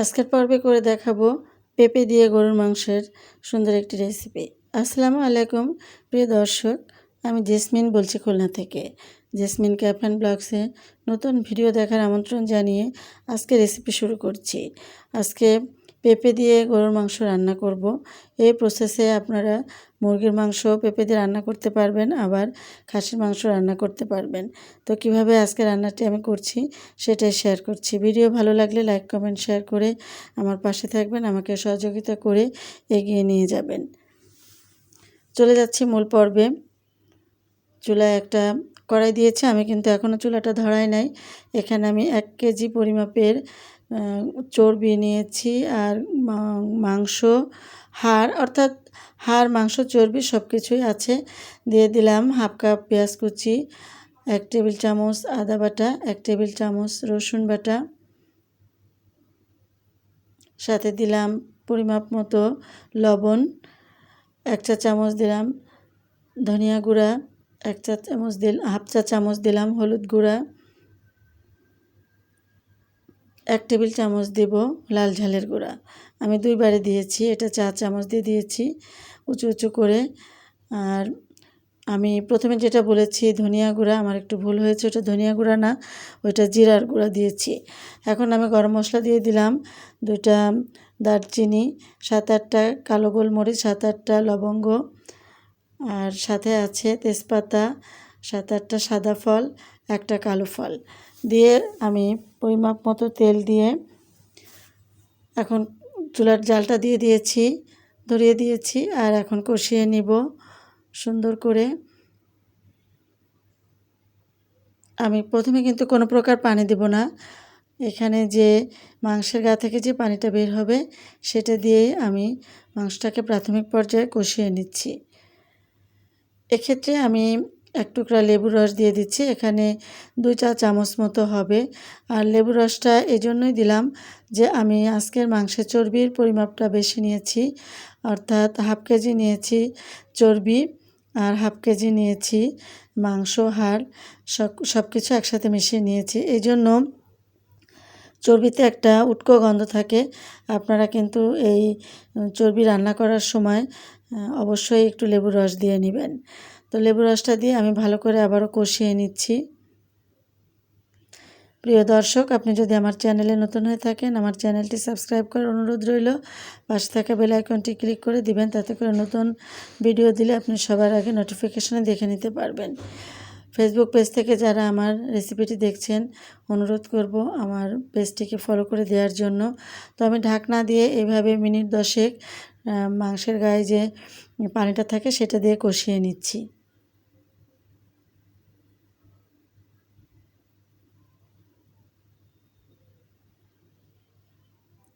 আজকের পর্বে করে দেখাবো পেঁপে দিয়ে গরুর মাংসের সুন্দর একটি রেসিপি। আসসালামু আলাইকুম, প্রিয় দর্শক, আমি জেসমিন বলছি খুলনা থেকে। জেসমিন ক্যাফ অ্যান্ড ব্লগসে নতুন ভিডিও দেখার আমন্ত্রণ জানিয়ে আজকে রেসিপি শুরু করছি। আজকে পেঁপে দিয়ে গরুর মাংস রান্না করব। এই প্রসেসে আপনারা মুরগির মাংস, পেঁপে দিয়ে রান্না করতে পারবেন, আবার খাসির মাংস রান্না করতে পারবেন। তো কীভাবে আজকে রান্নাটি আমি করছি সেটাই শেয়ার করছি। ভিডিও ভালো লাগলে লাইক কমেন্ট শেয়ার করে আমার পাশে থাকবেন, আমাকে সহযোগিতা করে এগিয়ে নিয়ে যাবেন। চলে যাচ্ছি মূল পর্বে। চুলায় একটা কড়াই দিয়েছে, আমি কিন্তু এখনও চুলাটা ধরাই নাই। এখানে আমি এক কেজি পরিমাপের চর্বি নিয়েছি আর মাংস, হাড়, অর্থাৎ হাড়, মাংস, চর্বি সব কিছুই আছে। দিয়ে দিলাম হাফ কাপ পেঁয়াজ কুচি, এক টেবিল চামচ আদা বাটা, এক টেবিল চামচ রসুন বাটা। সাথে দিলাম পরিমাপ মতো লবণ, এক চা চামচ দিলাম ধনিয়া গুঁড়া, এক চা চামচ দিল, হাফ চা চামচ দিলাম হলুদ গুঁড়া। এক টেবিল চামচ দেব লাল ঝালের গুঁড়া। আমি দুইবারে দিয়েছি, এটা চা চামচ দিয়ে দিয়েছি, উঁচু উঁচু করে। আর আমি প্রথমে যেটা বলেছি, ধনিয়া গুঁড়া, আমার একটু ভুল হয়েছে, ওটা ধনিয়া গুঁড়া না, ওইটা জিরার গুঁড়া দিয়েছি। এখন আমি গরম মশলা দিয়ে দিলাম দুইটা দারচিনি, সাত আটটা কালো গোলমরিচ, সাত আটটা লবঙ্গ, আর সাথে আছে তেজপাতা, সাত আটটা সাদা ফল, একটা কালো ফল। দিয়ে আমি পরিমাপ মতো তেল দিয়ে এখন চুলার জালটা দিয়ে দিয়েছি, ধরিয়ে দিয়েছি আর এখন কষিয়ে নিব সুন্দর করে। আমি প্রথমে কিন্তু কোনো প্রকার পানি দেব না। এখানে যে মাংসের গা থেকে যে পানিটা বের হবে সেটা দিয়েই আমি মাংসটাকে প্রাথমিক পর্যায়ে কষিয়ে নিচ্ছি। এক্ষেত্রে আমি এক টুকরা লেবুর রস দিয়ে দিচ্ছি, এখানে দুই চা চামচ মতো হবে। আর লেবু রসটা এই জন্যই দিলাম যে আমি আজকের মাংসের চর্বির পরিমাপটা বেশি নিয়েছি, অর্থাৎ হাফ কেজি নিয়েছি চর্বি আর হাফ কেজি নিয়েছি মাংস, হাড়, সব সব কিছু একসাথে মিশিয়ে নিয়েছি। এই জন্য চর্বিতে একটা উটকো গন্ধ থাকে। আপনারা কিন্তু এই চর্বি রান্না করার সময় অবশ্যই একটু লেবুর রস দিয়ে নেবেন। তো লেবু রসটা দিয়ে আমি ভালো করে আবারও কষিয়ে নিচ্ছি। প্রিয় দর্শক, আপনি যদি আমার চ্যানেলে নতুন হয়ে থাকেন, আমার চ্যানেলটি সাবস্ক্রাইব করার অনুরোধ রইল। পাশে থাকা বেল আইকনটি ক্লিক করে দিবেন, তাতে করে নতুন ভিডিও দিলে আপনি সবার আগে নোটিফিকেশনে দেখে নিতে পারবেন। ফেসবুক পেজ থেকে যারা আমার রেসিপিটি দেখছেন, অনুরোধ করব আমার পেজটিকে ফলো করে দেওয়ার জন্য। তো আমি ঢাকনা দিয়ে এভাবে মিনিট দশেক মাংসের গায়ে যে পানিটা থাকে, সেটা দিয়ে কষিয়ে নিচ্ছি।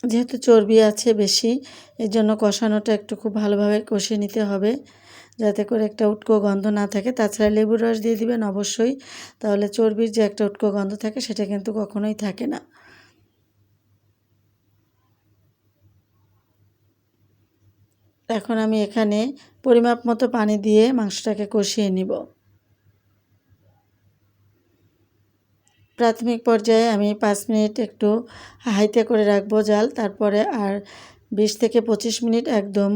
যেহেতু চর্বি আছে বেশি এর জন্য কষানোটা একটু খুব ভালোভাবে কষিয়ে নিতে হবে। যাতে করে একটা উটকো গন্ধ না থাকে। তাছাড়া লেবুর রস দিয়ে দিবেন অবশ্যই। তাহলে চর্বির যে একটা উটকো গন্ধ থাকে, সেটা কিন্তু কখনোই থাকে না। এখন আমি এখানে পরিমাপ মতো পানি দিয়ে মাংসটাকে কষিয়ে নিব। প্রাথমিক পর্যায়ে আমি পাঁচ মিনিট একটু হাইতে করে রাখব জাল, তারপরে আর বিশ থেকে পঁচিশ মিনিট একদম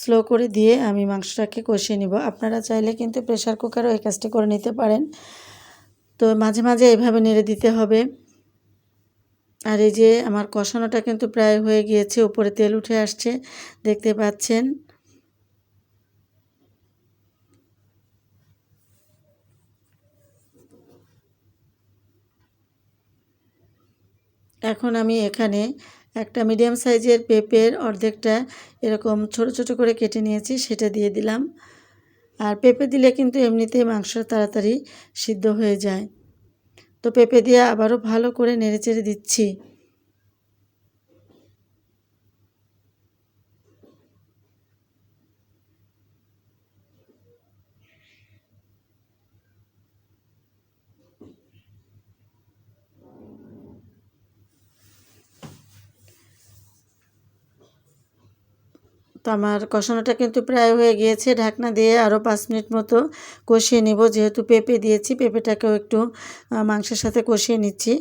স্লো করে দিয়ে আমি মাংসটাকে কষিয়ে নিব। আপনারা চাইলে কিন্তু প্রেশার কুকারও এই কাজটি করে নিতে পারেন। তো মাঝে মাঝে এইভাবে নেড়ে দিতে হবে। আর এই যে আমার কষানোটা কিন্তু প্রায় হয়ে গিয়েছে, উপরে তেল উঠে আসছে, দেখতে পাচ্ছেন। এখন আমি এখানে একটা মিডিয়াম সাইজের পেঁপের অর্ধেকটা এরকম ছোট ছোট করে কেটে নিয়েছি, সেটা দিয়ে দিলাম। আর পেঁপে দিলে কিন্তু এমনিতে মাংস তাড়াতাড়ি সিদ্ধ হয়ে যায়। তো পেঁপে দিয়ে আবারও ভালো করে নেড়ে চেড়ে দিচ্ছি। তো আমার কষানোটা কিন্তু প্রায় হয়ে গিয়েছে। ঢাকনা দিয়ে আরও পাঁচ মিনিট মতো কষিয়ে নিব। যেহেতু পেঁপে দিয়েছি, পেঁপেটাকেও একটু মাংসের সাথে কষিয়ে নিচ্ছি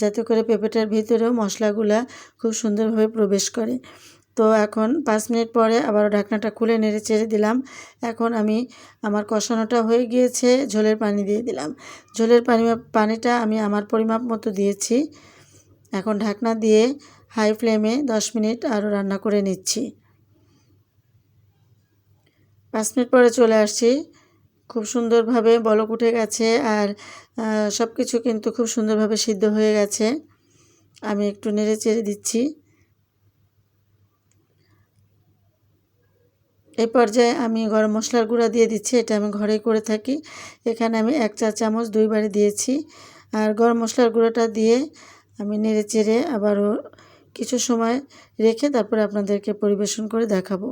যাতে করে পেঁপেটার ভিতরেও মশলাগুলা খুব সুন্দরভাবে প্রবেশ করে। তো এখন পাঁচ মিনিট পরে আবার ঢাকনাটা খুলে নেড়ে চেড়ে দিলাম। এখন আমি আমার কষানোটা হয়ে গিয়েছে, ঝোলের পানি দিয়ে দিলাম। ঝোলের পানি, পানিটা আমি আমার পরিমাপ মতো দিয়েছি। এখন ঢাকনা দিয়ে হাই ফ্লেমে দশ মিনিট আরও রান্না করে নিচ্ছি। পাঁচ মিনিট পরে চলে আসছি। খুব সুন্দরভাবে বলক উঠে গেছে আর সব কিছু কিন্তু খুব সুন্দরভাবে সিদ্ধ হয়ে গেছে। আমি একটু নেড়ে চেড়ে দিচ্ছি। এই পর্যায়ে আমি গরম মশলার গুঁড়া দিয়ে দিচ্ছি, এটা আমি ঘরেই করে থাকি। এখানে আমি এক চা চামচ দুইবারে দিয়েছি। আর গরম মশলার গুঁড়োটা দিয়ে আমি নেড়ে চেড়ে আবারও কিছু সময় রেখে তারপরে আপনাদেরকে পরিবেশন করে দেখাবো।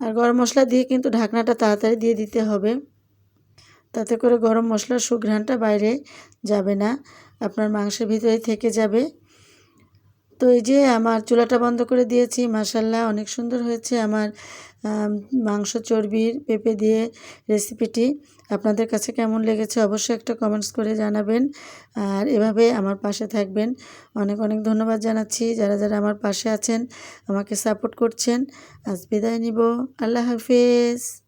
আর গরম মশলা দিয়ে কিন্তু ঢাকনাটা তাড়াতাড়ি দিয়ে দিতে হবে। তাতে করে গরম মশলার সুঘ্রাণটা বাইরে যাবে না, আপনার মাংসের ভিতরেই থেকে যাবে। তো এই যে আমার চুলাটা বন্ধ করে দিয়েছি মাসাল্লাহ অনেক সুন্দর হয়েছে আমার মাংস চর্বির পেঁপে দিয়ে রেসিপিটি আপনাদের কাছে কেমন লেগেছে অবশ্যই একটা কমেন্টস করে জানাবেন। আর এভাবে আমার পাশে থাকবেন। অনেক অনেক ধন্যবাদ জানাচ্ছি। যারা যারা আমার পাশে আছেন, আমাকে সাপোর্ট করছেন। আজ বিদায় নিব। আল্লাহ হাফিজ।